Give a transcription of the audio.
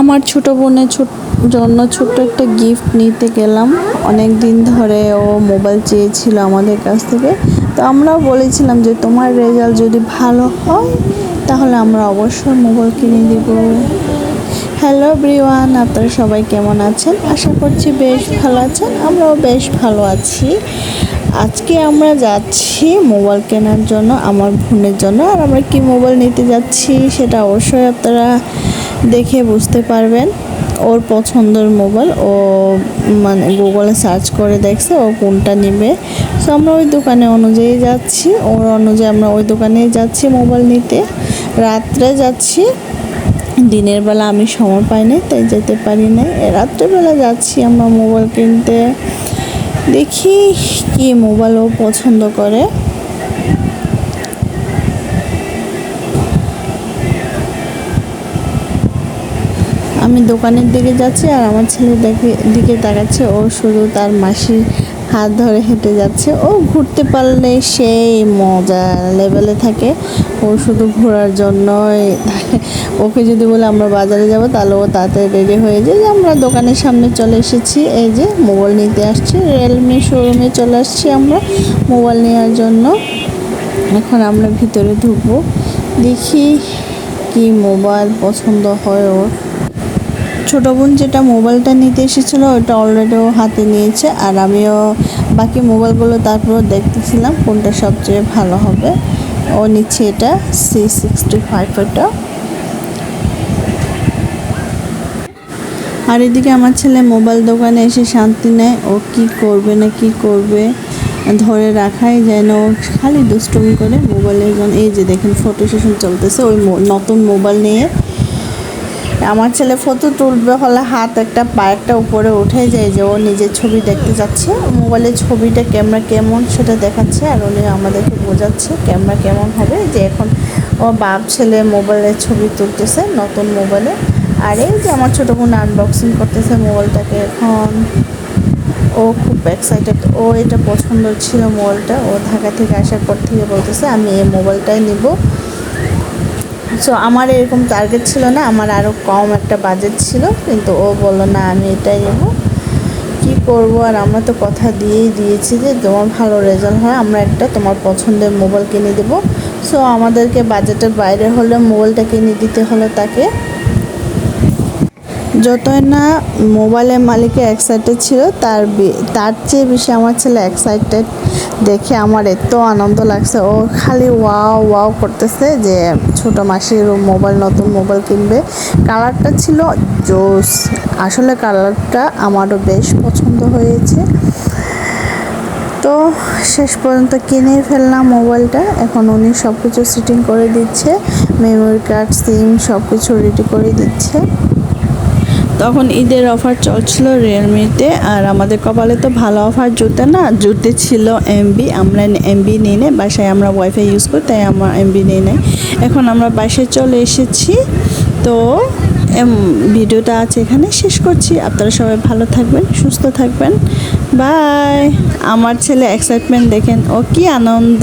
আমার ছোট বোনের জন্য ছোট্ট একটা গিফট নিতে গেলাম। অনেক দিন ধরে ও মোবাইল চেয়েছিল আমাদের কাছ থেকে। তো আমরাও বলেছিলাম যে, তোমার রেজাল্ট যদি ভালো হয়, তাহলে আমরা অবশ্যই মোবাইল কিনে দিব। হ্যালো ব্রিওয়ান আপনারা সবাই কেমন আছেন? আশা করছি বেশ ভালো আছেন, আমরাও বেশ ভালো আছি। আজকে আমরা যাচ্ছি মোবাইল কেনার জন্য, আমার বোনের জন্য। আর আমরা কি মোবাইল নিতে যাচ্ছি, সেটা অবশ্যই আপনারা দেখে বুঝতে পারবেন। ওর পছন্দের মোবাইল, ও মানে গুগলে সার্চ করে দেখছে ও কোনটা নেবে। সো আমরা ওই দোকানে অনুযায়ী যাচ্ছি। ওর অনুযায়ী আমরা ওই দোকানে যাচ্ছি মোবাইল নিতে। রাত্রে যাচ্ছি। দিনের বেলা আমি সময় পাই নাই, তাই যেতে পারি নাই। রাত্রেবেলা যাচ্ছি আমরা মোবাইল কিনতে। দেখি কি মোবাইল ও পছন্দ করে। আমি দোকানের দিকে যাচ্ছি আর আমার ছেলে দেখে দিকে তাকাচ্ছে। ও শুধু তার মাসির হাত ধরে হেঁটে যাচ্ছে। ও ঘুরতে পারলে সেই মজা লেভেলে থাকে। ও শুধু ঘোরার জন্যই ওকে যদি বলে আমরা বাজারে যাব, তাহলে ও তাড়াতাড়ি রেডি হয়ে যায়। যে আমরা দোকানের সামনে চলে এসেছি। এই যে মোবাইল নিতে আসছি। রিয়েলমি শোরুমে চলে আসছি আমরা মোবাইল নেওয়ার জন্য। এখন আমরা ভিতরে ঢুকবো। দেখি কি মোবাইল পছন্দ হয় ওর। ছোটো বোন যেটা মোবাইলটা নিতে এসেছিল, ওটা অলরেডি ও হাতে নিয়েছে। আর আমিও বাকি মোবাইলগুলো তারপর দেখতেছিলাম, কোনটা সবচেয়ে ভালো হবে। ও নিচ্ছে এটা সি সিক্সটি ফাইভ ওটা। আর এদিকে আমার ছেলে মোবাইল দোকানে এসে শান্তি নেয়, ও কি করবে না কি করবে ধরে রাখাই যেন খালি দুষ্টুমি করে মোবাইলের এই যে দেখেন ফটো সেশন চলতেছে, ওই নতুন মোবাইল নিয়ে আমার ছেলে ফটো তুলবে হলে হাত একটা পা একটা উপরে উঠে যায় যে ও নিজের ছবি দেখতে যাচ্ছে। মোবাইলের ছবিটা ক্যামেরা কেমন সেটা দেখাচ্ছে আর উনি আমাদেরকে বোঝাচ্ছে ক্যামেরা কেমন হবে। যে এখন ও বাপ ছেলে মোবাইলের ছবি তুলতেছে নতুন মোবাইলে। আর এই যে আমার ছোটো বোন আনবক্সিং করতেছে মোবাইলটাকে এখন। ও খুব এক্সাইটেড ও এটা পছন্দ ছিল মোবাইলটা। ও ঢাকা থেকে আসার পর থেকে বলতেছে, আমি এই মোবাইলটাই নিব। সো আমার এরকম টার্গেট ছিল না, আমার আরও কম একটা বাজেট ছিল, কিন্তু ও বলল, না, আমি এটাই নেব। কি করব? আর আমরা তো কথা দিয়েই দিয়েছি যে তোমার ভালো রেজাল্ট হয়, আমরা একটা তোমার পছন্দের মোবাইল কিনে দেবো। সো আমাদেরকে বাজেটের বাইরে হলে মোবাইলটা কিনে দিতে হলো তাকে যতই না মোবাইলের মালিকে এক্সাইটেড ছিল, তার তার চেয়ে বেশি আমার ছেলে এক্সাইটেড দেখে আমার এত আনন্দ লাগছে। ও খালি ওয়াও ওয়াও করতেছে যে, ছোটো মাসির মোবাইল, নতুন মোবাইল কিনবে। কালারটা ছিল জোস। আসলে কালারটা আমারও বেশ পছন্দ হয়েছে। তো শেষ পর্যন্ত কিনে ফেললাম মোবাইলটা। এখন উনি সব কিছু সিটিং করে দিচ্ছে। মেমোরি কার্ড সিম সব কিছু রেডি করে দিচ্ছে। তখন ঈদের অফার চলছিল রিয়েলমিতে আর আমাদের কপালে তো ভালো অফার জুটে না জুটে ছিল এমবি আমরা এমবি নিয়ে নেই, বাসায় আমরা ওয়াইফাই ইউজ করি, তাই আমরা এমবি নিয়ে নেই। এখন আমরা বাসায় চলে এসেছি, তো ভিডিওটা আছে এখানে শেষ করছি। আপনারা সবাই ভালো থাকবেন, সুস্থ থাকবেন। বাই আমার ছেলে এক্সাইটমেন্ট দেখেন, ও কি আনন্দ!